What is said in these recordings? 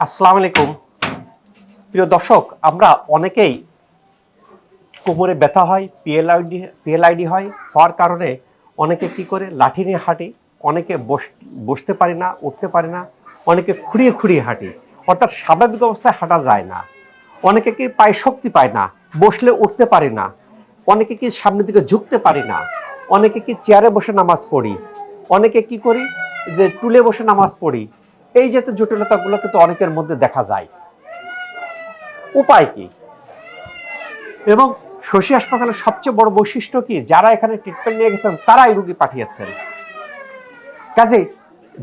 আসসালামু আলাইকুম। প্রিয় দর্শক, আমরা অনেকেই কোমরে ব্যথা হয় পিএলআইডি পিএলআইডি হয়, হওয়ার কারণে অনেকে কি করে, লাঠি নিয়ে হাঁটি, অনেকে বস- বসতে পারি না, উঠতে পারি না, অনেকে খুঁড়িয়ে খুঁড়িয়ে হাঁটি। অর্থাৎ স্বাভাবিক অবস্থায় হাঁটা যায় না। অনেকে কি পায়ে শক্তি পায় না, বসলে উঠতে পারি না, অনেকে কি সামনের দিকে ঝুঁকতে পারি না, অনেকে কি চেয়ারে বসে নামাজ পড়ি, অনেকে কি করি, যে টুলে বসে নামাজ পড়ি এই যে জটিলতাগুলো কিন্তু অনেকের মধ্যে দেখা যায়। উপায় কি? এবং শশী হাসপাতালের সবচেয়ে বড় বৈশিষ্ট্য কি? যারা এখানে ট্রিটমেন্ট নিয়ে গেছেন, তারাই রুগী পাঠিয়েছেন। কাজে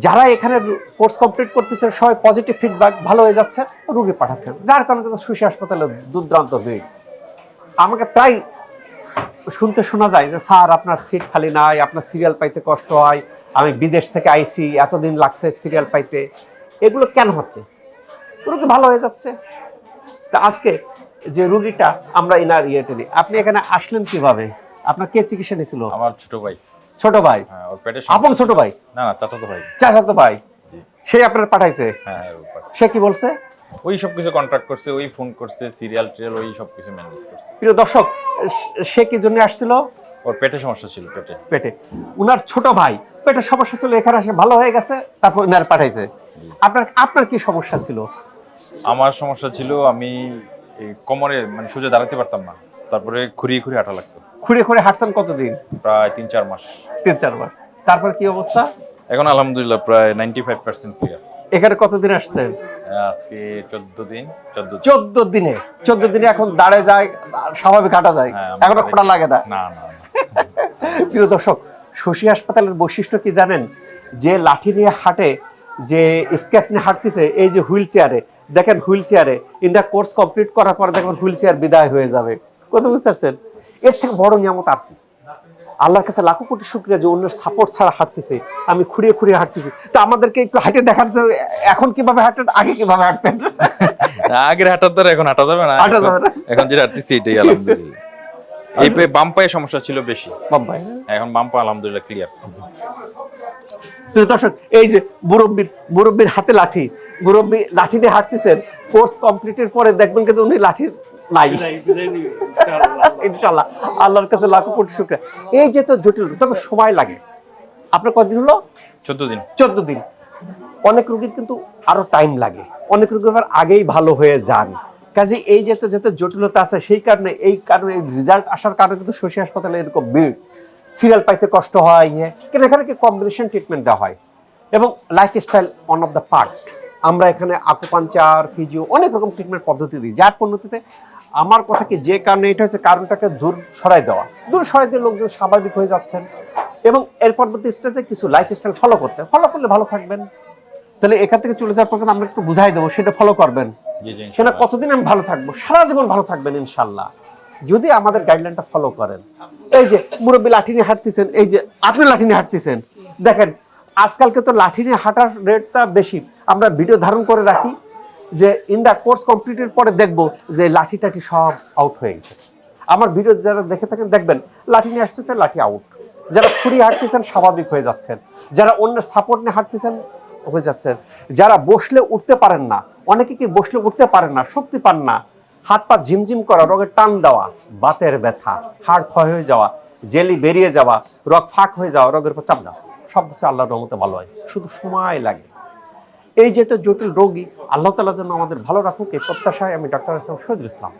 যারা এখানে কোর্স কমপ্লিট করতেছে, সবাই পজিটিভ ফিডব্যাক ভালো হয়ে যাচ্ছে, রুগী পাঠাচ্ছেন। যার কারণে কিন্তু শশী হাসপাতালে দুর্দান্ত ভিড়। আমাকে প্রায় শুনতে শোনা যায় যে, স্যার, আপনার সিট খালি নাই, আপনার সিরিয়াল পাইতে কষ্ট হয়। আমি বিদেশ থেকে আইসি এতদিন লাগছে সিরিয়াল পাইতে। এগুলো কেন হচ্ছে? রুগী ভালো হয়ে যাচ্ছে? তা আজকে যে রুগীটা আমরা ইনার ইয়েতে দিই আপনি এখানে আসলেন কীভাবে? আপনার কে চিকিৎসা নিয়েছিল? আমার ছোট ভাই। ছোট ভাই? হ্যাঁ ওর পেটে আপন ছোট ভাই? না না চাচাতো ভাই। চাচাতো ভাই? সে আপনার পাঠাইছে? হ্যাঁ সে কি বলছে? ওই সব কিছু কন্ট্রাক্ট করছে ওই ফোন করছে সিরিয়াল টিরিয়াল ওই সব কিছু ম্যানেজ করছে। প্রিয় দর্শক সে কি জন্য আসছিল? ওর পেটে সমস্যা ছিল পেটে। পেটে। উনার ছোট ভাই পেটের সমস্যা ছিল এখানে আসে ভালো হয়ে গেছে তারপর উনার পাঠাইছে। আপনার আপনার কি সমস্যা ছিল? আমার সমস্যা ছিল আমি কোমরে মানে সোজা দাঁড়াতে পারতাম না তারপরে খুঁড়িয়ে খুঁড়িয়ে হাঁটা লাগতো। খুঁড়ে খুঁড়ে হাঁটছেন কতদিন? প্রায় তিন চার মাস। তিন চারবার তারপর কি অবস্থা? এখন আলহামদুলিল্লাহ প্রায় নাইনটি ফাইভ পার্সেন্ট ক্লিয়ার এখানে কতদিন আসছেন? আজকে চোদ্দ দিন চোদ্দ চোদ্দ দিনে চোদ্দ দিনে এখন দাঁড়ে যায় স্বাভাবিক হাঁটা যায়। হ্যাঁ, এখনও খোঁড়া লাগে না না। প্রিয় দর্শক শশী হাসপাতালের বৈশিষ্ট্য কি জানেন? যে লাঠি নিয়ে হাঁটে যে স্কেচ নিয়ে হাঁটতেছে এই যে হুইল চেয়ারে দেখেন হুইল চেয়ারে ইন্ডা কোর্স কমপ্লিট করার পরে দেখবেন হুইল চেয়ার বিদায় হয়ে যাবে। কত বুঝতে পারছেন? এর থেকে বড় নিয়ামত আর কি? আল্লাহর কাছে লাখো কোটি শুক্রিয়া যে অন্যের সাপোর্ট ছাড়া হাঁটতেছে আমি খুঁড়িয়ে খুঁড়িয়ে হাঁটতেছি। তো আমাদেরকে একটু হাঁটে দেখান যে এখন কীভাবে হাঁটেন আগে কীভাবে হাঁটতেন? আগের হাঁটার দ্বারা এখন হাঁটা যাবে না। হাঁটা যাবে না। এখন- এখন যেটা হাঁটতেছি এটাই আলহামদুলিল্লাহ। এই বাম পায়ে সমস্যা ছিল বেশি। বাবাই এখন বাম পা আলহামদুলিল্লাহ ক্লিয়ার প্রিয় দর্শক এই যে মুরব্বীর মুরব্বীর হাতে লাঠি মুরব্বী লাঠি দিয়ে হাঁটতেছেন কোর্স কমপ্লিটের পরে দেখবেন কিন্তু উনি লাঠি নাই। ইনশাল্লাহ আল্লাহর কাছে লাখো কোটি শুক্রিয়া। এই যে তো জটিল তবে সময় লাগে। আপনার কতদিন হলো? চোদ্দ দিন। চোদ্দ দিন। অনেক রোগীর কিন্তু আরও টাইম লাগে। অনেক রোগী আবার আগেই ভালো হয়ে যান। কাজে এই যেতে যেতে জটিলতা আছে, সেই কারণে, এই কারণে রেজাল্ট আসার কারণে কিন্তু শশী হাসপাতালে এরকম ভিড়। সিরিয়াল পাইতে কষ্ট হয় ইয়ে। কেন এখানে কি কম্বিনেশন ট্রিটমেন্ট দেওয়া হয়? এবং lifestyle one of the part আমরা এখানে আকুপাঞ্চার ফিজিও অনেক রকম ট্রিটমেন্ট পদ্ধতি দিই। যার পদ্ধতিতে আমার কথা কি যে কারণে এটা হচ্ছে কারণটাকে দূর সরাই দেওয়া। দূর সরাই দিয়ে লোকজন স্বাভাবিক হয়ে যাচ্ছেন। এবং এর পরবর্তী স্টেজে কিছু লাইফস্টাইল ফলো করতে। ফলো করলে ভালো থাকবেন। তাহলে এখান থেকে চলে যাওয়ার পর কিন্তু আমরা একটু বুঝাই দেবো, সেটা ফলো করবেন। সেটা কতদিন আমি ভালো থাকব? সারা জীবন ভালো থাকবেন ইনশাল্লাহ। যদি আমাদের গাইডলাইনটা ফলো করেন। এই যে মুরব্বী লাঠি নিয়ে হাঁটতেছেন এই যে আপনি লাঠি নিয়ে হাঁটতেছেন। দেখেন আজকালকে তো লাঠি নিয়ে হাঁটার রেটটা বেশি। আমরা ভিডিও ধারণ করে রাখি যে ইন্ডা কোর্স কমপ্লিটের পরে দেখব যে লাঠি টাঠি সব আউট হয়ে গেছে। আমার ভিডিও যারা দেখে থাকেন দেখবেন লাঠি নিয়ে আসতেছেন লাঠি আউট যারা খুঁড়ি হাঁটতেছেন স্বাভাবিক হয়ে যাচ্ছেন। যারা অন্যের সাপোর্ট নিয়ে হাঁটতেছেন হয়ে যাচ্ছেন। যারা বসলে উঠতে পারেন না অনেকে কি বসলে উঠতে পারেন না, শক্তি পান না। হাত পা ঝিমঝিম করা রোগের টান দেওয়া, বাতের ব্যথা, হাড় ক্ষয় হয়ে যাওয়া, জেলি বেরিয়ে যাওয়া, রোগ ফাঁক হয়ে যাওয়া, রোগের উপর চাপ দেওয়া, সব কিছু আল্লাহর রহমতে ভালো হয়। শুধু সময় লাগে। এই যে জটিল রোগী, আল্লাহ তালার জন্য আমাদের ভালো রাখুক, এই প্রত্যাশায় আমি ডাক্তার হাসান শহীদুল ইসলাম।